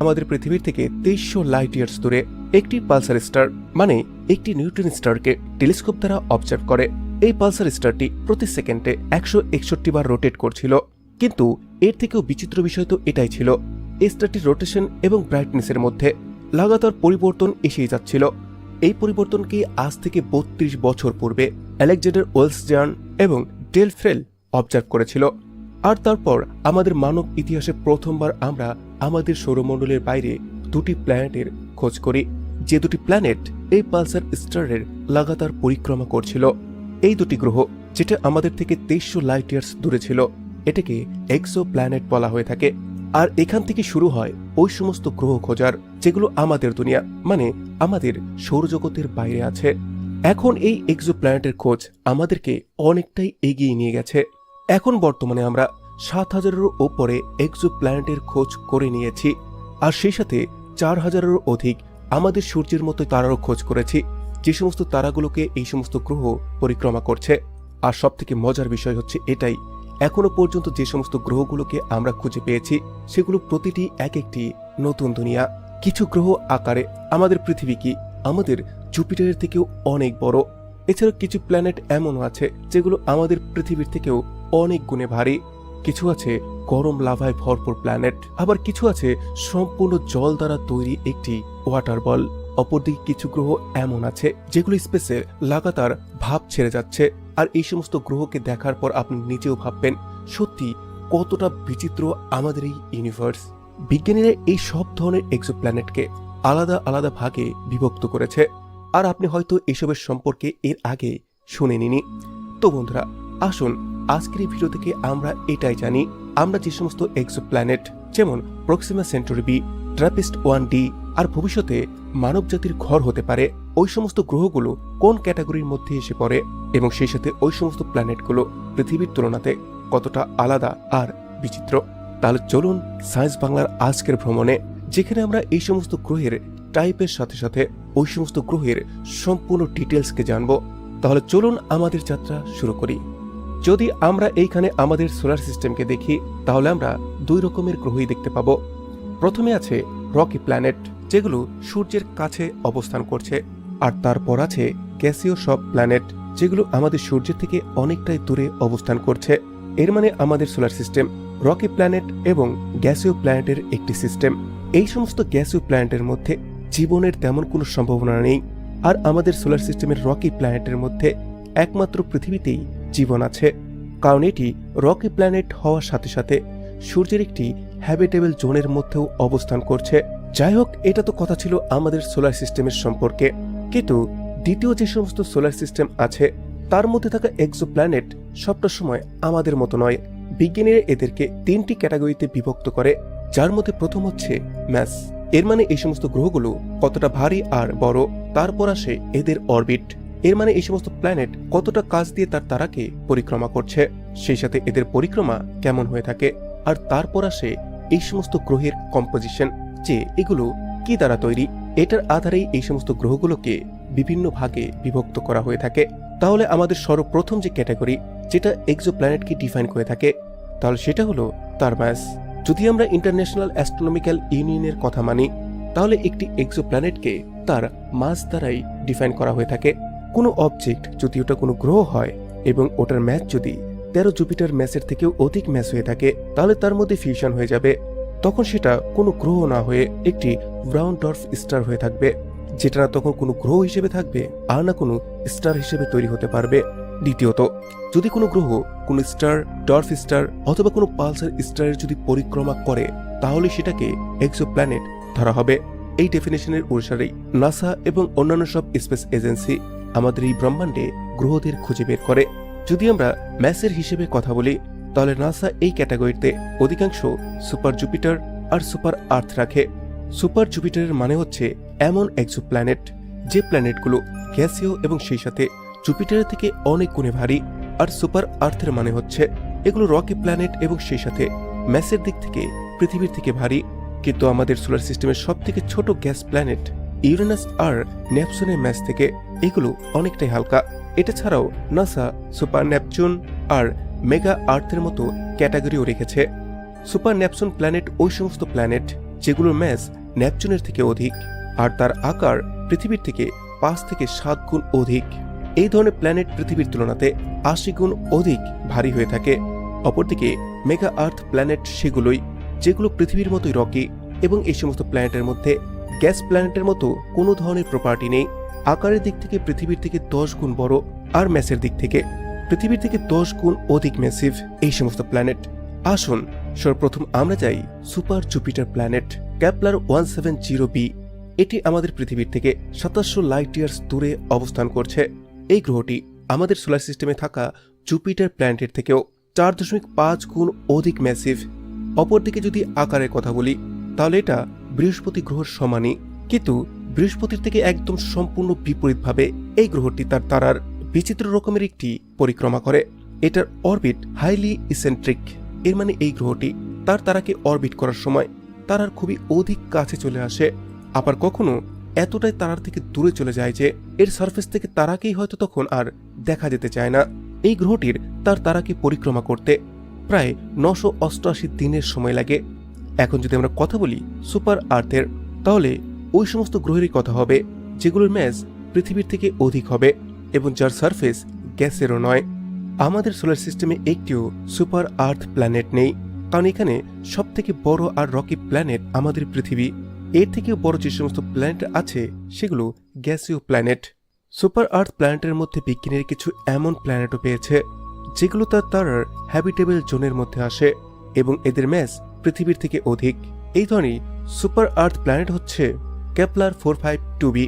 আমাদের পৃথিবীর থেকে তেইশশো লাইট ইয়ার্স দূরে একটি পালসার স্টার মানে একটি নিউট্রন স্টারকে টেলিস্কোপ দ্বারা অবজার্ভ করে। এই পালসার স্টারটি প্রতি সেকেন্ডে একশো একষট্টি বার রোটেট করছিল। কিন্তু এর থেকেও বিচিত্র বিষয় তো এটাই ছিল। এই স্টারটির রোটেশন এবং ব্রাইটনেসের মধ্যে লাগাতার পরিবর্তন এসেই যাচ্ছিল। এই পরিবর্তনকে আজ থেকে বত্রিশ বছর পূর্বে অ্যালেকজান্ডার ওয়েলসজান এবং ডেল ফ্রেল অবজার্ভ করেছিল। আর তারপর আমাদের মানব ইতিহাসে প্রথমবার আমরা আমাদের সৌরমণ্ডলের বাইরে দুটি প্ল্যানেটের খোঁজ করি। যে দুটি প্ল্যানেট এই পালসার স্টারের লাগাতার পরিক্রমা করছিল। এই দুটি গ্রহ, যেটা আমাদের থেকে তেইশশো লাইট ইয়ার্স দূরে ছিল, এটাকে এক্সো প্ল্যানেট বলা হয়ে থাকে। আর এখান থেকে শুরু হয় ওই সমস্ত গ্রহ খোঁজার, যেগুলো আমাদের দুনিয়া মানে আমাদের সৌরজগতের বাইরে আছে। এখন এই এক্সো প্ল্যানেটের খোঁজ আমাদেরকে অনেকটাই এগিয়ে নিয়ে গেছে। এখন বর্তমানে আমরা সাত হাজারেরও ওপরে এক্সো প্ল্যানেটের খোঁজ করে নিয়েছি, আর সেই সাথে চার হাজারেরও অধিক আমাদের সূর্যের মতো তারারও খোঁজ করেছি। যে সমস্ত তারাগুলোকে এই সমস্ত গ্রহ পরিক্রমা করছে। আর সব থেকে মজার বিষয় হচ্ছে এটাই, এখনও পর্যন্ত যে সমস্ত গ্রহগুলোকে আমরা খুঁজে পেয়েছি, সেগুলো প্রতিটি এক একটি নতুন দুনিয়া। কিছু গ্রহ আকারে আমাদের পৃথিবী কি আমাদের জুপিটারের থেকেও অনেক বড়। এছাড়াও কিছু প্ল্যানেট এমনও আছে, যেগুলো আমাদের পৃথিবীর থেকেও অনেক গুণে ভারী। কিছু আছে গরম লাভায় ভরপুর প্ল্যানেট আবার কিছু আছে সম্পূর্ণ জল দ্বারা তৈরি একটি ওয়াটার বল অপরদিকে কিছু গ্রহ এমন আছে যেগুলো স্পেসে লাগাতার ভাব ছেড়ে যাচ্ছে। আর এই সমস্ত গ্রহকে দেখার পর আপনি নিজেও ভাববেন, সত্যি কতটা বিচিত্র আমাদের এই ইউনিভার্স বিজ্ঞানীরা এই সব ধরনের এক্সোপ্ল্যানেটকে আলাদা আলাদা ভাগে বিভক্ত করেছে। আর আপনি হয়তো এসবের সম্পর্কে এর আগে শুনেনিনি তো বন্ধুরা, আসুন আজকের এই ভিডিও থেকে আমরা এটাই জানি, আমরা যে সমস্ত এক্সোপ্ল্যানেট যেমন Proxima Centauri b Trappist one d আর ভবিষ্যতে মানব জাতির ঘর হতে পারে, ওই সমস্ত গ্রহগুলো কোন ক্যাটাগরির মধ্যে এসে পড়ে এবং সেই সাথে ওই সমস্ত প্ল্যানেটগুলো পৃথিবীর তুলনাতে কতটা আলাদা আর বিচিত্র? তাহলে চলুন সায়েন্স বাংলার আজকের ভ্রমণে, যেখানে আমরা এই সমস্ত গ্রহের টাইপের সাথে সাথে ওই সমস্ত গ্রহের সম্পূর্ণ ডিটেলসকে জানব। তাহলে চলুন আমাদের যাত্রা শুরু করি। যদি আমরা এইখানে আমাদের সোলার সিস্টেমকে দেখি, তাহলে আমরা দুই রকমের গ্রহই দেখতে পাবো। প্রথমে আছে রকি প্ল্যানেট, যেগুলো সূর্যের কাছে অবস্থান করছে, আর তারপর আছে গ্যাসীয় সব প্ল্যানেট, যেগুলো আমাদের সূর্যের থেকে অনেকটাই দূরে অবস্থান করছে। এর মানে আমাদের সোলার সিস্টেম, রকি প্ল্যানেট এবং গ্যাসীয় প্ল্যানেটের একটি সিস্টেম। এই সমস্ত গ্যাসীয় প্ল্যানেটের মধ্যে জীবনের তেমন কোনো সম্ভাবনা নেই, আর আমাদের সোলার সিস্টেমের রকি প্ল্যানেটের মধ্যে একমাত্র পৃথিবীতেই জীবন আছে। কারণ এটি রকি প্ল্যানেট হওয়ার সাথে সাথে সূর্যের একটি হ্যাবিটেবল জোনের মধ্যেও অবস্থান করছে। যাই হোক, এটা তো কথা ছিল আমাদের সোলার সিস্টেমের সম্পর্কে। কিন্তু দ্বিতীয় যে সমস্ত সোলার সিস্টেম আছে, তার মধ্যে থাকা এক্সো প্ল্যানেট সবটা সময় আমাদের মতো নয়। বিজ্ঞানীরা এদেরকে তিনটি ক্যাটাগরিতে বিভক্ত করে, যার মধ্যে প্রথম হচ্ছে ম্যাস এর মানে এই সমস্ত গ্রহগুলো কতটা ভারী আর বড়, তারপর আসে এদের অরবিট এর মানে এই সমস্ত প্ল্যানেট কতটা কাজ দিয়ে তার তারাকে পরিক্রমা করছে? সেই সাথে এদের পরিক্রমা কেমন হয়ে থাকে? আর তারপর আসে এই সমস্ত গ্রহের কম্পোজিশন যে এগুলো কি দ্বারা তৈরি? এটার আধারেই এই সমস্ত গ্রহগুলোকে বিভিন্ন ভাগে বিভক্ত করা হয়ে থাকে। তাহলে আমাদের সর্বপ্রথম যে ক্যাটাগরি যেটা এক্সো প্ল্যানেটকে ডিফাইন করে থাকে, তাহলে সেটা হলো তার ম্যাস যদি আমরা ইন্টারন্যাশনাল অ্যাস্ট্রোনমিক্যাল ইউনিয়নের কথা মানি, তাহলে একটি এক্সো প্ল্যানেটকে তার মাস দ্বারাই ডিফাইন করা হয়ে থাকে। কোনো অবজেক্ট যদি ওটা কোনো গ্রহ হয় এবং ওটার ম্যাচ যদি তেরো জুপিটার ম্যাচের থেকেও অধিক ম্যাচ হয়ে থাকে, তাহলে তার মধ্যে ফিউশন হয়ে যাবে। তখন সেটা কোনো গ্রহ না হয়ে একটি ব্রাউন ডর্ফ স্টার হয়ে থাকবে, যেটা না তখন কোনো গ্রহ হিসেবে থাকবে আর না কোনো স্টার হিসেবে তৈরি হতে পারবে। দ্বিতীয়ত, যদি কোনো গ্রহ কোনো স্টার ডর্ফ স্টার অথবা কোনো পালসার স্টারের যদি পরিক্রমা করে, তাহলে সেটাকে এক্সো প্ল্যানেট ধরা হবে। এই ডেফিনেশনের অনুসারেই নাসা এবং অন্যান্য সব স্পেস এজেন্সি আমাদের এই ব্রহ্মাণ্ডে গ্রহদের খুঁজে বের করে। যদি আমরা ম্যাসের হিসেবে কথা বলি, তাহলে নাসা এই ক্যাটাগরিতে অধিকাংশ সুপার জুপিটার আর সুপার আর্থ রাখে। সুপার জুপিটারের মানে হচ্ছে এমন একজো প্ল্যানেট, যে প্ল্যানেটগুলো গ্যাসীয় এবং সেই সাথে জুপিটারের থেকে অনেক গুণে ভারী, আর সুপার আর্থের মানে হচ্ছে এগুলো রকি প্ল্যানেট এবং সেই সাথে ম্যাসের দিক থেকে পৃথিবীর থেকে ভারী। কিন্তু আমাদের সোলার সিস্টেমের সব থেকে ছোট গ্যাস প্ল্যানেট ইউরেনাস আর নেপসনের ম্যাচ থেকে এগুলো অনেকটাই হালকা। এটা ছাড়াও নাসা সুপার নেপচুন আর মেগা আর্থের মতো ক্যাটাগরিও রেখেছে। সুপার নেপচুন প্ল্যানেট ওই সমস্ত প্ল্যানেট যেগুলোর ম্যাচ ন্যাপচুনের থেকে অধিক আর তার আকার পৃথিবীর থেকে পাঁচ থেকে সাত গুণ অধিক। এই ধরনের প্ল্যানেট পৃথিবীর তুলনাতে আশি গুণ অধিক ভারী হয়ে থাকে। অপরদিকে মেগা আর্থ প্ল্যানেট সেগুলোই যেগুলো পৃথিবীর মতোই রকি এবং এই সমস্ত প্ল্যানেটের মধ্যে গ্যাস প্ল্যানেটের মতো কোনো ধরনের প্রপার্টি নেই। আকারের দিক থেকে পৃথিবীর থেকে দশ গুণ বড় আর ম্যাসের দিক থেকে পৃথিবীর থেকে দশ গুণ অধিক ম্যাসিভ এই সমস্ত প্ল্যানেট আসুন, সর্বপ্রথম আমরা যাই super Jupiter planet Kepler one seven zero b এটি আমাদের পৃথিবীর থেকে সাতাশশো লাইট ইয়ার্স দূরে অবস্থান করছে। এই গ্রহটি আমাদের সোলার সিস্টেমে থাকা জুপিটার প্ল্যানেটের থেকেও চার দশমিক পাঁচ গুণ অধিক ম্যাসিভ অপরদিকে যদি আকারের কথা বলি, তাহলে এটা বৃহস্পতি গ্রহের সমানই কিন্তু বৃহস্পতির থেকে একদম সম্পূর্ণ বিপরীতভাবে এই গ্রহটি তার তারার বিচিত্র রকমের একটি পরিক্রমা করে। এটার অরবিট হাইলি ইসেন্ট্রিক। এর মানে এই গ্রহটি তার তারাকে অরবিট করার সময় তারার খুবই অধিক কাছে চলে আসে। আবার কখনো এতটাই তারার থেকে দূরে চলে যায় যে এর সার্ফেস থেকে তারাকেই হয়তো তখন আর দেখা যেতে চায় না। এই গ্রহটির তার তারাকে পরিক্রমা করতে প্রায় নশো অষ্টআশি দিনের সময় লাগে। এখন যদি আমরা কথা বলি সুপার আর্থের, তাহলে ওই সমস্ত গ্রহেরই কথা হবে, যেগুলোর ম্যাস পৃথিবীর থেকে অধিক হবে এবং যার সারফেস গ্যাসেরও নয়। আমাদের সোলার সিস্টেমে একটিও সুপার আর্থ প্ল্যানেট নেই, কারণ এখানে সব থেকে বড় আর রকি প্ল্যানেট আমাদের পৃথিবী। এর থেকেও বড় যে সমস্ত প্ল্যানেট আছে, সেগুলো গ্যাসীয় প্ল্যানেট। সুপার আর্থ প্ল্যানেটের মধ্যে বিজ্ঞানীর কিছু এমন প্ল্যানেটও পেয়েছে যেগুলো তার তারার হ্যাবিটেবল জোনের মধ্যে আসে এবং এদের ম্যাস পৃথিবীর থেকে অধিক, এই ধরনের সুপার আর্থ প্ল্যানেট হচ্ছে Kepler four five two b,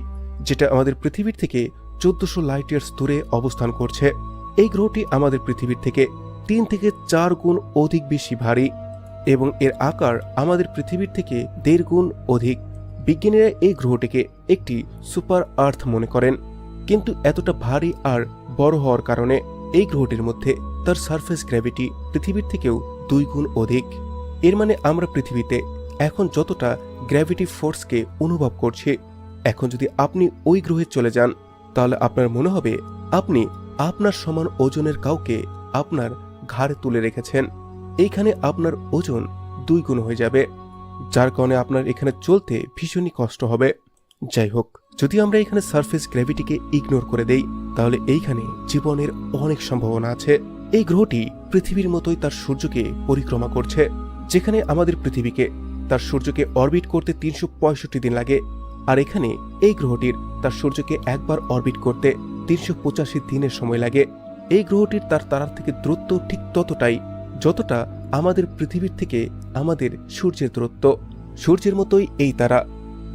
যেটা আমাদের পৃথিবীর থেকে চোদ্দশো লাইট ইয়ার্স দূরে অবস্থান করছে। এই গ্রহটি আমাদের পৃথিবীর থেকে তিন থেকে চার গুণ অধিক বেশি ভারী এবং এর আকার আমাদের পৃথিবীর থেকে দেড় গুণ অধিক। বিজ্ঞানীরা এই গ্রহটিকে একটি সুপার আর্থ মনে করেন, কিন্তু এতটা ভারী আর বড় হওয়ার কারণে এই গ্রহটির মধ্যে তার সারফেস গ্র্যাভিটি পৃথিবীর থেকেও দুই গুণ অধিক। এর মানে আমরা পৃথিবীতে এখন যতটা গ্র্যাভিটি ফোর্সকে অনুভব করছি, এখন যদি আপনি ওই গ্রহে চলে যান, তাহলে আপনার মনে হবে আপনি আপনার সমান ওজনের কাউকে আপনার ঘাড়ে তুলে রেখেছেন। এইখানে আপনার ওজন দুই গুণ হয়ে যাবে, যার কারণে আপনার এখানে চলতে ভীষণই কষ্ট হবে। যাই হোক, যদি আমরা এখানে সারফেস গ্র্যাভিটিকে ইগনোর করে দেই, তাহলে এইখানে জীবনের অনেক সম্ভাবনা আছে। এই গ্রহটি পৃথিবীর মতোই তার সূর্যকে পরিক্রমা করছে। যেখানে আমাদের পৃথিবীকে তার সূর্যকে অরবিট করতে তিনশো পঁয়ষট্টি দিন লাগে, আর এখানে এই গ্রহটির তার সূর্যকে একবার অরবিট করতে তিনশো পঁচাশি দিনের সময় লাগে। এই গ্রহটির তার তারার থেকে দূরত্ব ঠিক ততটাই যতটা আমাদের পৃথিবীর থেকে আমাদের সূর্যের দূরত্ব। সূর্যের মতোই এই তারা।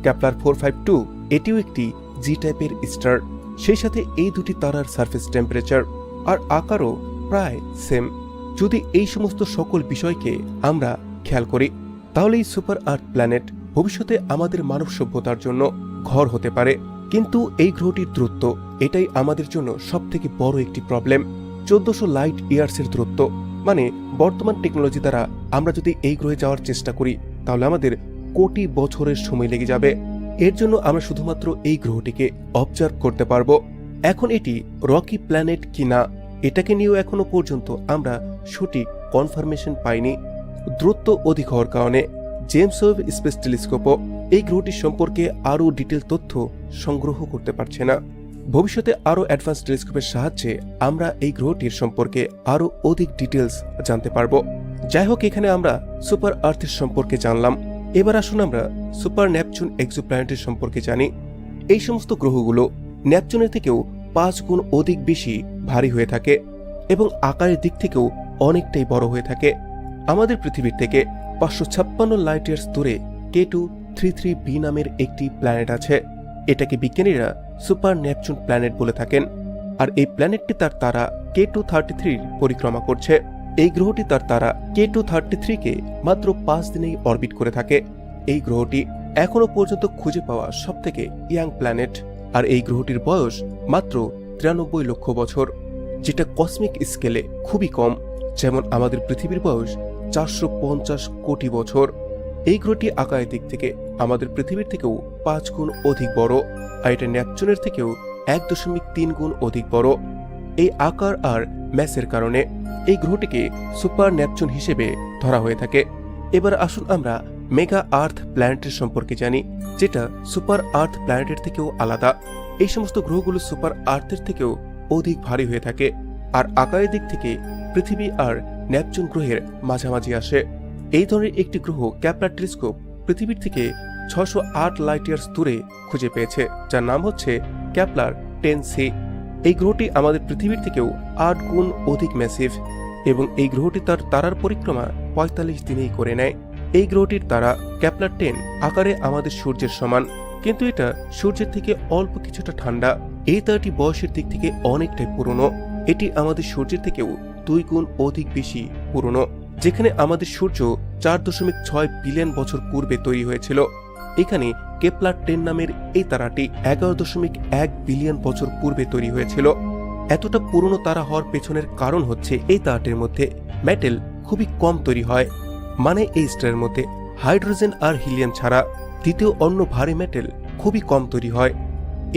ক্যাপলার ফোর ফাইভ টু, এটিও একটি জি টাইপের স্টার। সেই সাথে এই দুটি তারার সারফেস টেম্পারেচার আর আকারও প্রায় সেম। যদি এই সমস্ত সকল বিষয়কে আমরা খেয়াল করি তাহলে এই সুপার আর্থ প্ল্যানেট ভবিষ্যতে আমাদের মানব সভ্যতার জন্য ঘর হতে পারে। কিন্তু এই গ্রহটির দূরত্ব, এটাই আমাদের জন্য সবথেকে বড় একটি প্রবলেম চোদ্দশো লাইট ইয়ার্সের দূরত্ব মানে বর্তমান টেকনোলজি দ্বারা আমরা যদি এই গ্রহে যাওয়ার চেষ্টা করি, তাহলে আমাদের কোটি বছরের সময় লেগে যাবে। এর জন্য আমরা শুধুমাত্র এই গ্রহটিকে অবজার্ভ করতে পারব। এখন এটি রকি প্ল্যানেট কিনা, এটাকে নিয়েও এখনও পর্যন্ত আমরা সঠিক কনফার্মেশন পাইনি। দ্রুত অধিক হওয়ার কারণে জেমস ওয়েব স্পেস টেলিস্কোপও এই গ্রহটি সম্পর্কে আরও ডিটেল তথ্য সংগ্রহ করতে পারছে না। ভবিষ্যতে আরও অ্যাডভান্স টেলিস্কোপের সাহায্যে আমরা এই গ্রহটির সম্পর্কে আরও অধিক ডিটেলস জানতে পারব। যাই হোক, এখানে আমরা সুপার আর্থের সম্পর্কে জানলাম। এবার আসুন আমরা সুপার ন্যাপচুন এক্সোপ্ল্যানেটের সম্পর্কে জানি। এই সমস্ত গ্রহগুলো ন্যাপচুনের থেকেও পাঁচ গুণ অধিক বেশি ভারী হয়ে থাকে এবং আকারের দিক থেকেও অনেকটাই বড় হয়ে থাকে। আমাদের পৃথিবীর থেকে পাঁচশো ছাপ্পান্ন লাইট ইয়ার্স দূরে K two three three b নামের একটি প্ল্যানেট আছে। এটাকে বিজ্ঞানীরা সুপার ন্যাপচুন প্ল্যানেট বলে থাকেন। আর এই প্ল্যানেটটি তার তারা কে টু থার্টি থ্রির পরিক্রমা করছে। এই গ্রহটি তার তারা কে টু থার্টি থ্রিকে মাত্র পাঁচ দিনেই অরবিট করে থাকে। এই গ্রহটি এখনও পর্যন্ত খুঁজে পাওয়া সবথেকে ইয়াং প্ল্যানেট আর এই গ্রহটির বয়স মাত্র তিরানব্বই লক্ষ বছর, যেটা কসমিক স্কেলে খুবই কম। যেমন আমাদের পৃথিবীর বয়স চারশো পঞ্চাশ কোটি বছর। এই গ্রহটি আকারের দিক থেকে আমাদের পৃথিবীর থেকেও পাঁচ গুণ অধিক বড় আর এটা ন্যাপচুনের থেকেও এক দশমিক তিন গুণ অধিক বড়। এই আকার আর ম্যাসের কারণে এই গ্রহটিকে সুপার ন্যাপচুন হিসেবে ধরা হয়ে থাকে। এবার আসুন আমরা মেগা আর্থ প্ল্যানেটের সম্পর্কে জানি, যেটা সুপার আর্থ প্ল্যানেটের থেকেও আলাদা। এই সমস্ত গ্রহগুলো সুপার আর্থের থেকেও অধিক ভারী হয়ে থাকে। আর আকারের দিক থেকে পৃথিবী আর ন্যাপচুন গ্রহের মাঝামাঝি আসে। এই ধরনের একটি গ্রহ ক্যাপলার টেলিস্কোপ পৃথিবীর থেকে ছশো আট লাইট ইয়ার্স দূরে খুঁজে পেয়েছে, যার নাম হচ্ছে ক্যাপলার টেন সি। এই গ্রহটি আমাদের পৃথিবীর থেকেও আট গুণ অধিক ম্যাসিভ এবং এই গ্রহটি তার তারার পরিক্রমা পঁয়তাল্লিশ দিনেই করে নেয়। এই গ্রহটির তারা ক্যাপলার টেন আকারে আমাদের সূর্যের সমান, কিন্তু এটা সূর্যের থেকে অল্প কিছুটা ঠান্ডা। এই তারাটি বয়সের দিক থেকে অনেকটাই পুরনো। এটি আমাদের সূর্যের থেকেও দুই গুণ অধিক বেশি পুরনো, যেখানে আমাদের সূর্য চার দশমিক ছয় বিলিয়ন বছর পূর্বে তৈরি হয়েছিল। এখানে কেপলার টেন নামের এই তারাটি এগারো দশমিক এক বিলিয়ন বছর পূর্বে তৈরি হয়েছিল। এতটা পুরনো তারা হওয়ার পেছনের কারণ হচ্ছে এই তারাটির মধ্যে মেটেল খুবই কম তৈরি হয়। মানে এই স্টারের মধ্যে হাইড্রোজেন আর হিলিয়াম ছাড়া দ্বিতীয় অন্য ভারী মেটেল খুবই কম তৈরি হয়।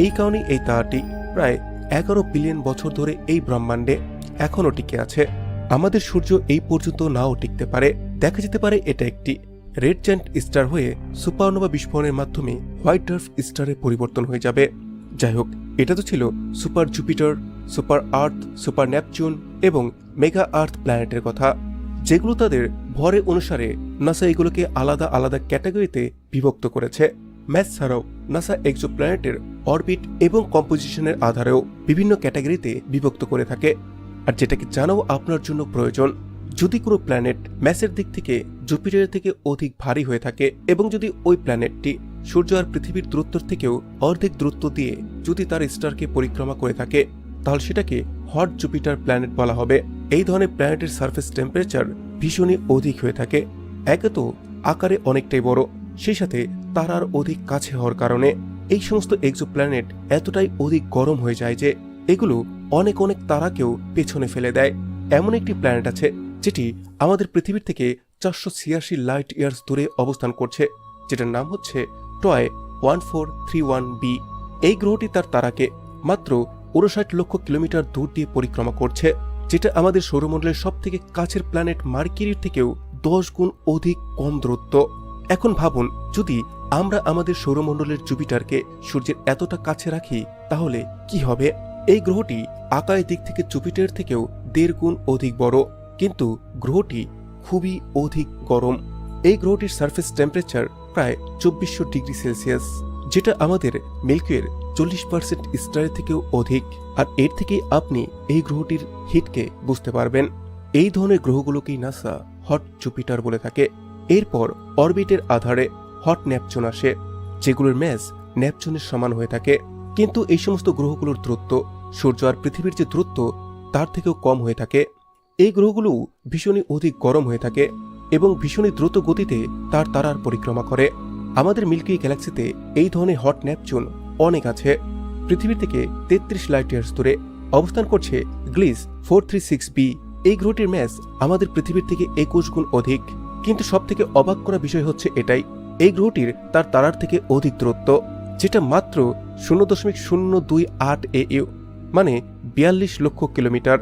এই কারণেই এই তারাটি প্রায় এগারো বিলিয়ন বছর ধরে এই ব্রহ্মাণ্ডে এখনও টিকে আছে। আমাদের সূর্য এই পর্যন্ত নাও টিকতে পারে। দেখা যেতে পারে এটা একটি রেড জ্যান্ট স্টার হয়ে সুপারনোভা বিস্ফোরণের মাধ্যমে হোয়াইট ডার্ফ স্টারে পরিবর্তন হয়ে যাবে। যাই হোক, এটা তো ছিল super Jupiter, super earth, super Neptune এবং মেগা আর্থ প্ল্যানেটের কথা। যেগুলো তাদের ভরে অনুসারে নাসা এগুলোকে আলাদা আলাদা ক্যাটাগরিতে বিভক্ত করেছে। ম্যাথ ছাড়াও নাসা এক্সো প্ল্যানেটের অরবিট এবং কম্পোজিশনের আধারেও বিভিন্ন ক্যাটাগরিতে বিভক্ত করে থাকে। আর যেটাকে জানাও আপনার জন্য প্রয়োজন, যদি কোনো প্ল্যানেট ম্যাসের দিক থেকে জুপিটারের থেকে অধিক ভারী হয়ে থাকে এবং যদি ওই প্ল্যানেটটি সূর্য আর পৃথিবীর দূরত্বর থেকেও অর্ধেক দূরত্ব দিয়ে যদি তার স্টারকে পরিক্রমা করে থাকে, তাহলে সেটাকে হট জুপিটার প্ল্যানেট বলা হবে। এই ধরনের প্ল্যানেটের সারফেস টেম্পারেচার ভীষণই অধিক হয়ে থাকে। একে তো আকারে অনেকটাই বড়, সেই সাথে তারার অধিক কাছে হওয়ার কারণে এই সমস্ত এক্সো প্ল্যানেট এতটাই অধিক গরম হয়ে যায় যে এগুলো অনেক অনেক তারাকেও পেছনে ফেলে দেয়। এমন একটি প্ল্যানেট আছে, যেটি আমাদের পৃথিবীর থেকে চারশো ছিয়াশি লাইট ইয়ার্স দূরে অবস্থান করছে, যেটার নাম হচ্ছে TOI one four three one b এই গ্রহটি তার তারাকে মাত্র উনষাট লক্ষ কিলোমিটার দূর দিয়ে পরিক্রমা করছে, যেটা আমাদের সৌরমণ্ডলের সব থেকে কাছের প্ল্যানেট মার্কিরির থেকেও দশ গুণ অধিক কম দূরত্ব। এখন ভাবুন, যদি আমরা আমাদের সৌরমণ্ডলের জুপিটারকে সূর্যের এতটা কাছে রাখি, তাহলে কি হবে? এই গ্রহটি আকারের দিক থেকে জুপিটার থেকেও দেড় গুণ অধিক বড়, কিন্তু গ্রহটি খুবই অধিক গরম। এই গ্রহটির সারফেস টেম্পারেচার প্রায় চব্বিশশো ডিগ্রি সেলসিয়াস, যেটা আমাদের মিল্কওয়ের চল্লিশ পার্সেন্ট স্টারের থেকেও অধিক। আর এর থেকেই আপনি এই গ্রহটির হিটকে বুঝতে পারবেন। এই ধরনের গ্রহগুলোকেই নাসা হট জুপিটার বলে থাকে। এরপর অরবিটের আধারে হট ন্যাপচুন আসে, যেগুলোর ম্যাস ন্যাপচুনের সমান হয়ে থাকে। কিন্তু এই সমস্ত গ্রহগুলোর দূরত্ব সূর্য আর পৃথিবীর যে দূরত্ব, তার থেকেও কম হয়ে থাকে। এই গ্রহগুলো ভীষণই অধিক গরম হয়ে থাকে এবং ভীষণই দ্রুত গতিতে তার তারার পরিক্রমা করে। আমাদের মিল্কি গ্যালাক্সিতে এই ধরনের হট ন্যাপচুন অনেক আছে। পৃথিবীর থেকে তেত্রিশ লাইট ইয়ার্স দূরে অবস্থান করছে Gliese four three six b. এই গ্রহটির ম্যাস আমাদের পৃথিবীর থেকে একুশ গুণ অধিক। কিন্তু সব থেকে অবাক করা বিষয় হচ্ছে এটাই, এই গ্রহটির তার তারার থেকে অধিক দূরত্ব, যেটা মাত্র শূন্য দশমিক শূন্য দুই আট এ ইউ। মানে বিয়াল্লিশ লক্ষ কিলোমিটার।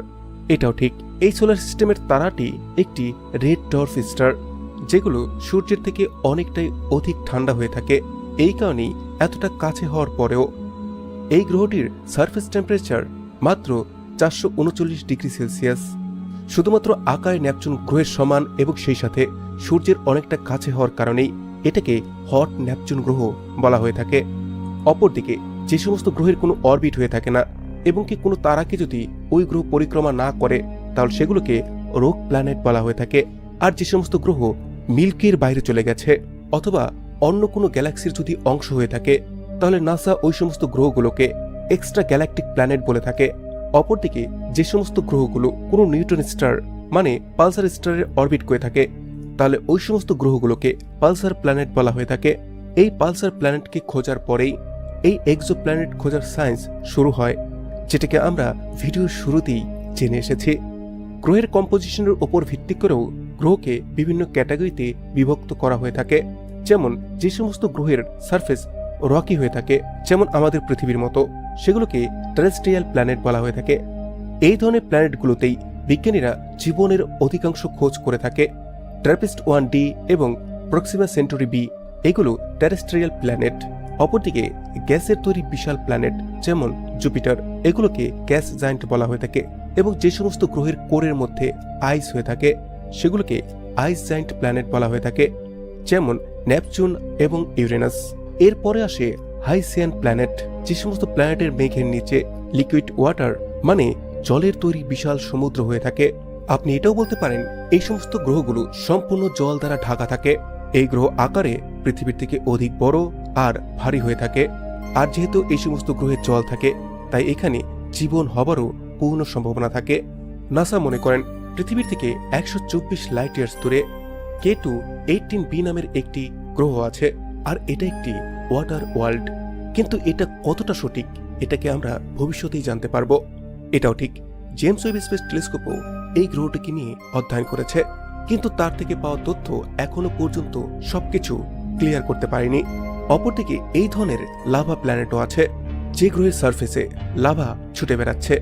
এটাও ঠিক, এই সোলার সিস্টেমের তারাটি একটি রেড ডর্ফ স্টার, যেগুলো সূর্যের থেকে অনেকটাই অধিক ঠান্ডা হয়ে থাকে। এই কারণেই এতটা কাছে হওয়ার পরেও এই গ্রহটির সারফেস টেম্পারেচার মাত্র চারশো উনচল্লিশ ডিগ্রি সেলসিয়াস। শুধুমাত্র আকায় ন্যাপচুন গ্রহের সমান এবং সেই সাথে সূর্যের অনেকটা কাছে হওয়ার কারণেই এটাকে হট ন্যাপচুন গ্রহ বলা হয়ে থাকে। অপরদিকে যে সমস্ত গ্রহের কোনো অরবিট হয়ে থাকে না এবং কি কোনো তারাকে যদি ওই গ্রহ পরিক্রমা না করে, তাহলে সেগুলোকে রোগ প্ল্যানেট বলা হয়ে থাকে। আর যে সমস্ত গ্রহ মিল্কির বাইরে চলে গেছে, অথবা অন্য কোনো গ্যালাক্সির যদি অংশ হয়ে থাকে, তাহলে নাসা ওই সমস্ত গ্রহগুলোকে এক্সট্রা গ্যালাকটিক প্ল্যানেট বলে থাকে। অপরদিকে যে সমস্ত গ্রহগুলো কোনো নিউটন স্টার মানে পালসার স্টারের অরবিট করে থাকে, তাহলে ওই সমস্ত গ্রহগুলোকে পালসার প্ল্যানেট বলা হয়ে থাকে। এই পালসার প্ল্যানেটকে খোঁজার পরেই এই এক্সো প্ল্যানেট খোঁজার সায়েন্স শুরু হয়। যেটাকে আমরা ভিডিওর শুরুতেই জেনে এসেছি। গ্রহের কম্পোজিশনের ওপর ভিত্তি করেও গ্রহকে বিভিন্ন ক্যাটাগরিতে বিভক্ত করা হয়ে থাকে। যেমন, যে সমস্ত গ্রহের সারফেস রকি হয়ে থাকে, যেমন আমাদের পৃথিবীর মতো, সেগুলোকে টেরেস্ট্রিয়াল প্ল্যানেট বলা হয়ে থাকে। এই ধরনের প্ল্যানেটগুলোতেই বিজ্ঞানীরা জীবনের অধিকাংশ খোঁজ করে থাকে। ট্র্যাপিস্ট ওয়ান ডি এবং প্রক্সিমা সেন্টুরি বি এগুলো টেরেস্ট্রিয়াল প্ল্যানেট অপরদিকে, গ্যাসের তৈরি বিশাল প্ল্যানেট যেমন জুপিটার এগুলোকে গ্যাস জায়েন্ট বলা হয়ে থাকে এবং যে সমস্ত গ্রহের কোরের মধ্যে আইস হয়ে থাকে, সেগুলোকে আইস জায়েন্ট প্ল্যানেট বলা হয়ে থাকে, যেমন নেপচুন এবং ইউরেনাস এরপরে আসে হাইসিয়ান প্ল্যানেট যে সমস্ত প্ল্যানেটের মেঘের নিচে লিকুইড ওয়াটার মানে জলের তৈরি বিশাল সমুদ্র হয়ে থাকে। আপনি এটাও বলতে পারেন, এই সমস্ত গ্রহগুলো সম্পূর্ণ জল দ্বারা ঢাকা থাকে। এই গ্রহ আকারে পৃথিবীর থেকে অধিক বড় আর ভারী হয়ে থাকে। আর যেহেতু এই সমস্ত গ্রহে জল থাকে, তাই এখানে জীবন হবারও পূর্ণ সম্ভাবনা থাকে। নাসা মনে করেন, পৃথিবীর থেকে একশো চব্বিশ লাইট ইয়ার্স দূরে কে টু এইটিন বি নামের একটি গ্রহ আছে, আর এটা একটি ওয়াটার ওয়ার্ল্ড কিন্তু এটা কতটা সঠিক, এটাকে আমরা ভবিষ্যতেই জানতে পারব। এটাও ঠিক জেমস ওয়েব স্পেস টেলিস্কোপও এই গ্রহটিকে নিয়ে অধ্যয়ন করেছে, কিন্তু তার থেকে পাওয়া তথ্য এখনও পর্যন্ত সবকিছু ক্লিয়ার করতে পারেনি। অপরদিকে এই ধরনের লাভা প্ল্যানেটও আছে, যে গ্রহের সারফেসে লাভা ছুটে বেড়াচ্ছে।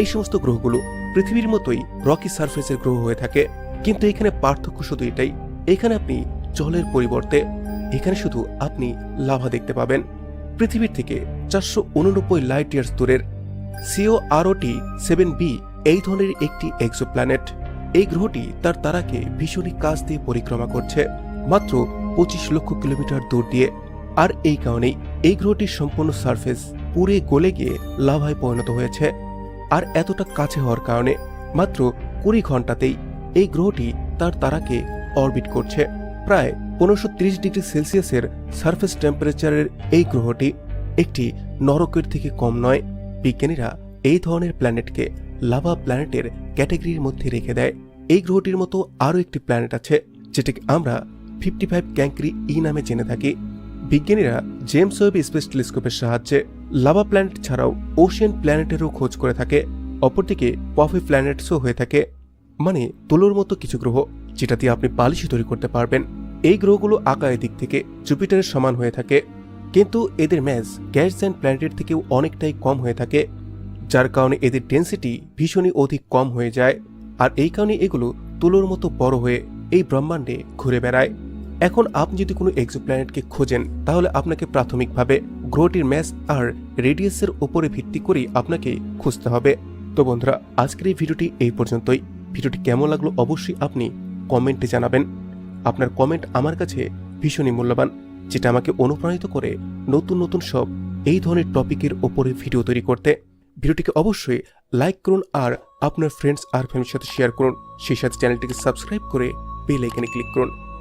এই সমস্ত গ্রহগুলো পৃথিবীর মতোই রকি সারফেসের গ্রহ হয়ে থাকে, কিন্তু এখানে পার্থক্য শুধু এটাই, এখানে আপনি জলের পরিবর্তে, এখানে শুধু আপনি লাভা দেখতে পাবেন। পৃথিবীর থেকে চারশো উননব্বই লাইট ইয়ার্স দূরের সিও আরওটি সেভেন বি এই ধরনের একটি এক্সোপ্ল্যানেট এই গ্রহটি তার তারাকে ভীষণই কাছ দিয়ে পরিক্রমা করছে, মাত্র পঁচিশ লক্ষ কিলোমিটার দূর দিয়ে। আর এই কারণেই এই গ্রহটির সম্পূর্ণ সারফেস পুরে গলে গিয়ে লাভায় পরিণত হয়েছে। আর এতটা কাছে হওয়ার কারণে মাত্র কুড়ি ঘন্টাতেই এই গ্রহটি তার তারাকে অরবিট করছে। প্রায় পনেরোশো ডিগ্রি সেলসিয়াসের সারফেস টেম্পারেচারের এই গ্রহটি একটি নরকের থেকে কম নয়। বিজ্ঞানীরা এই ধরনের প্ল্যানেটকে লাভা প্ল্যানেটের ক্যাটাগরির মধ্যে রেখে দেয়। এই গ্রহটির মতো আরও একটি প্ল্যানেট আছে, যেটিকে আমরা ফিফটি ফাইভ ক্যাঙ্ক্রি ই নামে জেনে থাকি। বিজ্ঞানীরা জেমস ওয়েব স্পেস টেলিস্কোপের সাহায্যে লাভা প্ল্যানেট ছাড়াও ওশিয়ান প্ল্যানেটেরও খোঁজ করে থাকে, অপরদিকে পফি প্ল্যানেটসও হয়ে থাকে মানে তুলোর মতো কিছু গ্রহ, যেটা দিয়ে আপনি বালিশি তৈরি করতে পারবেন। এই গ্রহগুলো আকারের দিক থেকে জুপিটারের সমান হয়ে থাকে, কিন্তু এদের ম্যাস গ্যাস অ্যান্ড প্ল্যানেটের থেকেও অনেকটাই কম হয়ে থাকে, যার কারণে এদের ডেন্সিটি ভীষণই অধিক কম হয়ে যায়, আর এই কারণে এগুলো তুলোর মতো বড় হয়ে এই ব্রহ্মাণ্ডে ঘুরে বেড়ায়। এখন আপনি যদি কোনো এক্সোপ্ল্যানেটকে খোঁজেন, তাহলে আপনাকে প্রাথমিকভাবে গ্রহটির ম্যাস আর রেডিয়াসের উপরে ভিত্তি করেই আপনাকে খুঁজতে হবে। তো বন্ধুরা, আজকের এই ভিডিওটি এই পর্যন্তই। ভিডিওটি কেমন লাগল অবশ্যই আপনি কমেন্টে জানাবেন। আপনার কমেন্ট আমার কাছে ভীষণই মূল্যবান, যেটা আমাকে অনুপ্রাণিত করে নতুন নতুন সব এই ধরনের টপিকের ওপরে ভিডিও তৈরি করতে। ভিডিওটিকে অবশ্যই লাইক করুন আর আপনার ফ্রেন্ডস আর ফ্যামিলির সাথে শেয়ার করুন। সেই সাথে চ্যানেলটিকে সাবস্ক্রাইব করে বেল আইকনে ক্লিক করুন।